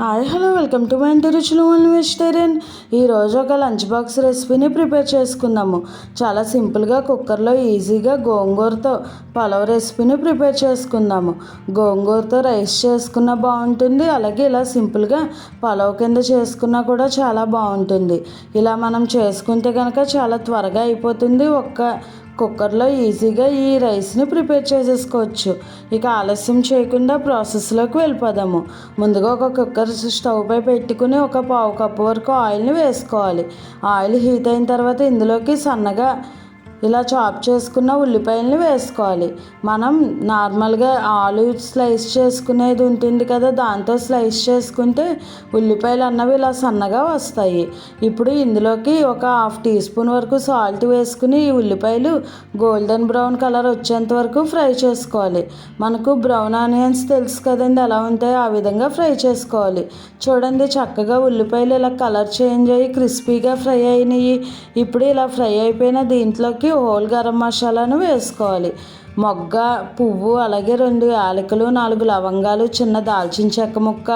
Hi hello welcome to my Inti Ruchulu one vegetarian ఈరోజు ఒక lunch box రెసిపీని prepare చేసుకుందాము. చాలా సింపుల్గా కుక్కర్లో ఈజీగా గోంగూరతో పలావ్ రెసిపీని ప్రిపేర్ చేసుకుందాము. గోంగూరతో రైస్ చేసుకున్న బాగుంటుంది అలాగే ఇలా సింపుల్గా పలావ్ కింద చేసుకున్నా కూడా చాలా బాగుంటుంది. ఇలా మనం చేసుకుంటే కనుక చాలా త్వరగా అయిపోతుంది. ఒక్క కుక్కర్లో ఈజీగా ఈ రైస్ని ప్రిపేర్ చేసేసుకోవచ్చు. ఇక ఆలస్యం చేయకుండా ప్రాసెస్లోకి వెళ్ళిపోదాము. ముందుగా ఒక కుక్కర్ స్టవ్ పై పెట్టుకుని ఒక పావు కప్పు వరకు ఆయిల్ని వేసుకోవాలి. ఆయిల్ హీట్ అయిన తర్వాత ఇందులోకి సన్నగా ఇలా చాప్ చేసుకున్న ఉల్లిపాయలని వేసుకోవాలి. మనం నార్మల్గా ఆలు స్లైస్ చేసుకునేది ఉంటుంది కదా దాంతో స్లైస్ చేసుకుంటే ఉల్లిపాయలు అన్నవి ఇలా సన్నగా వస్తాయి. ఇప్పుడు ఇందులోకి ఒక హాఫ్ టీ స్పూన్ వరకు సాల్ట్ వేసుకుని ఈ ఉల్లిపాయలు గోల్డెన్ బ్రౌన్ కలర్ వచ్చేంత వరకు ఫ్రై చేసుకోవాలి. మనకు బ్రౌన్ ఆనియన్స్ తెలుసు కదండి ఎలా ఉంటాయో ఆ విధంగా ఫ్రై చేసుకోవాలి. చూడండి చక్కగా ఉల్లిపాయలు ఇలా కలర్ చేంజ్ అయ్యి క్రిస్పీగా ఫ్రై అయినాయి. ఇప్పుడు ఇలా ఫ్రై అయిపోయిన దీంట్లోకి హోల్ గరం మసాలాను వేసుకోవాలి. మొగ్గ పువ్వు అలాగే రెండు యాలకులు నాలుగు లవంగాలు చిన్న దాల్చిన చెక్క ముక్క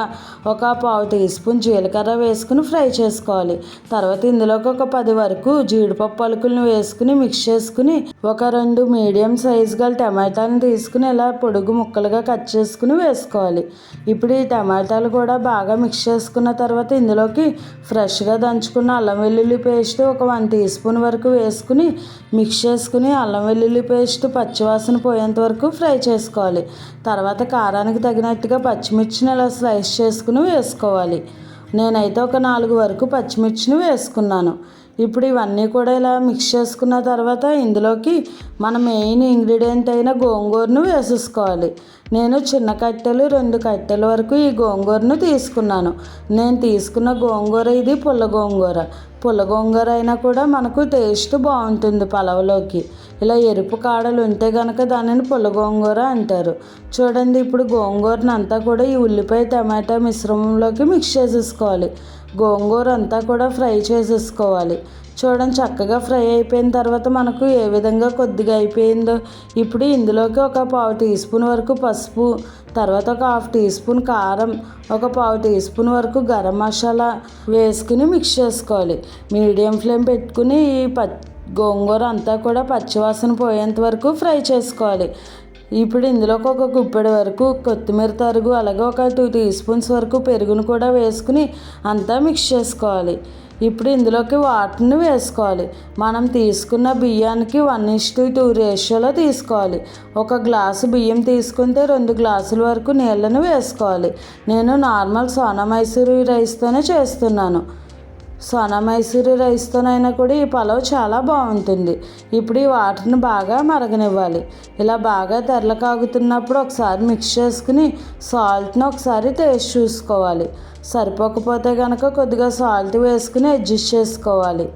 ఒక పావు టీ స్పూన్ జీలకర్ర వేసుకుని ఫ్రై చేసుకోవాలి. తర్వాత ఇందులోకి ఒక పది వరకు జీడిపప్పు పలుకులను వేసుకుని మిక్స్ చేసుకుని ఒక రెండు మీడియం సైజు గల టమాటాలను తీసుకుని ఇలా పొడుగు ముక్కలుగా కట్ చేసుకుని వేసుకోవాలి. ఇప్పుడు ఈ టమాటాలు కూడా బాగా మిక్స్ చేసుకున్న తర్వాత ఇందులోకి ఫ్రెష్గా దంచుకున్న అల్లం వెల్లుల్లి పేస్ట్ ఒక వన్ టీ స్పూన్ వరకు వేసుకుని మిక్స్ చేసుకుని అల్లం వెల్లుల్లి పేస్ట్ పచ్చివాసన వాసన పోయేంత వరకు ఫ్రై చేసుకోవాలి. తర్వాత కారానికి తగినట్టుగా పచ్చిమిర్చిని ఇలా స్లైస్ చేసుకుని వేసుకోవాలి. నేనైతే ఒక నాలుగు వరకు పచ్చిమిర్చిని వేసుకున్నాను. ఇప్పుడు ఇవన్నీ కూడా ఇలా మిక్స్ చేసుకున్న తర్వాత ఇందులోకి మన మెయిన్ ఇంగ్రీడియంట్ అయిన గోంగూరను వేసేసుకోవాలి. నేను చిన్న కట్టెలు రెండు కట్టెల వరకు ఈ గోంగూరను తీసుకున్నాను. నేను తీసుకున్న గోంగూర ఇది పుల్ల గోంగూర. పుల్ల గోంగూర అయినా కూడా మనకు టేస్ట్ బాగుంటుంది పలవలోకి. ఇలా ఎరుపు కాడలు ఉంటే కనుక దానిని పుల్ల గోంగూర అంటారు. చూడండి ఇప్పుడు గోంగూరను అంతా కూడా ఈ ఉల్లిపాయ టమాటా మిశ్రమంలోకి మిక్స్ చేసేసుకోవాలి. గోంగూర అంతా కూడా ఫ్రై చేసేసుకోవాలి. చూడండి చక్కగా ఫ్రై అయిపోయిన తర్వాత మనకు ఏ విధంగా కొద్దిగా అయిపోయిందో. ఇప్పుడు ఇందులోకి ఒక పావు టీ స్పూన్ వరకు పసుపు తర్వాత ఒక హాఫ్ టీ స్పూన్ కారం ఒక పావు టీ స్పూన్ వరకు గరం మసాలా వేసుకుని మిక్స్ చేసుకోవాలి. మీడియం ఫ్లేమ్ పెట్టుకుని ఈ ప గోంగూర అంతా కూడా పచ్చివాసన పోయేంత వరకు ఫ్రై చేసుకోవాలి. ఇప్పుడు ఇందులోకి ఒక గుప్పెడు వరకు కొత్తిమీర తరుగు అలాగే ఒక టూ టీ స్పూన్స్ వరకు పెరుగును కూడా వేసుకుని అంతా మిక్స్ చేసుకోవాలి. ఇప్పుడు ఇందులోకి వాటర్ని వేసుకోవాలి. మనం తీసుకున్న బియ్యానికి వన్ ఇస్టు టూ రేషియోలో తీసుకోవాలి. ఒక గ్లాసు బియ్యం తీసుకుంటే రెండు గ్లాసుల వరకు నీళ్ళను వేసుకోవాలి. నేను నార్మల్ సోనా మైసూరు రైస్తోనే చేస్తున్నాను. సోనా మైసూరి రైస్తోనైనా కూడా ఈ పలావ్ చాలా బాగుంటుంది. ఇప్పుడు ఈ వాటర్ని బాగా మరగనివ్వాలి. ఇలా బాగా తెరలు కాగుతున్నప్పుడు ఒకసారి మిక్స్ చేసుకుని సాల్ట్ని ఒకసారి టేస్ట్ చూసుకోవాలి. సరిపోకపోతే కనుక కొద్దిగా సాల్ట్ వేసుకుని అడ్జస్ట్ చేసుకోవాలి.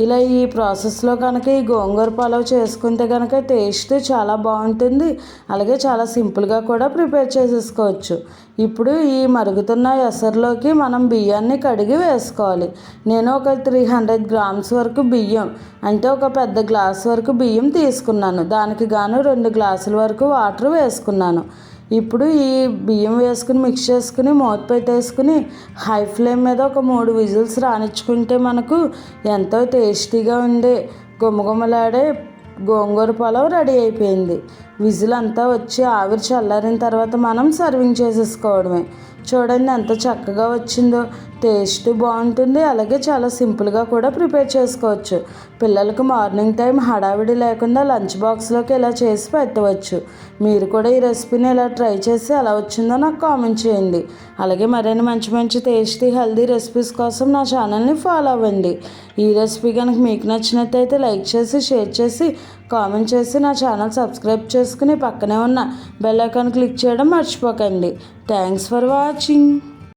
ఇలా ఈ ప్రాసెస్లో కనుక ఈ గోంగూర పలావ్ చేసుకుంటే కనుక టేస్ట్ చాలా బాగుంటుంది. అలాగే చాలా సింపుల్గా కూడా ప్రిపేర్ చేసేసుకోవచ్చు. ఇప్పుడు ఈ మరుగుతున్న ఎసరులోకి మనం బియ్యాన్ని కడిగి వేసుకోవాలి. నేను ఒక త్రీ హండ్రెడ్ గ్రామ్స్ వరకు బియ్యం అంటే ఒక పెద్ద గ్లాస్ వరకు బియ్యం తీసుకున్నాను. దానికి గాను రెండు గ్లాసుల వరకు వాటర్ వేసుకున్నాను. ఇప్పుడు ఈ బియ్యం వేసుకుని మిక్స్ చేసుకుని మూత పెట్టేసుకుని హై ఫ్లేమ్ మీద ఒక మూడు విజిల్స్ రానిచ్చుకుంటే మనకు ఎంతో టేస్టీగా ఉండే గుమ్మగుమ్మలాడే గోంగూర పొలం రెడీ అయిపోయింది. విజిల్ అంతా వచ్చి ఆవిరి చల్లారిన తర్వాత మనం సర్వింగ్ చేసేసుకోవడమే. చూడండి ఎంత చక్కగా వచ్చిందో. టేస్ట్ బాగుంటుంది. అలాగే చాలా సింపుల్గా కూడా ప్రిపేర్ చేసుకోవచ్చు. పిల్లలకు మార్నింగ్ టైం హడావిడి లేకుండా లంచ్ బాక్స్లోకి ఇలా చేసి పెట్టవచ్చు. మీరు కూడా ఈ రెసిపీని ఇలా ట్రై చేసి ఎలా వచ్చిందో నాకు కామెంట్ చేయండి. అలాగే మరిన్ని మంచి మంచి టేస్టీ హెల్దీ రెసిపీస్ కోసం నా ఛానల్ని ఫాలో అవ్వండి. ఈ రెసిపీ కనుక మీకు నచ్చినట్టయితే లైక్ చేసి షేర్ చేసి కామెంట్ చేసి నా ఛానల్ సబ్స్క్రైబ్ చేసుకుని పక్కనే ఉన్న బెల్ ఐకాన్ క్లిక్ చేయడం మర్చిపోకండి. Thanks for watching.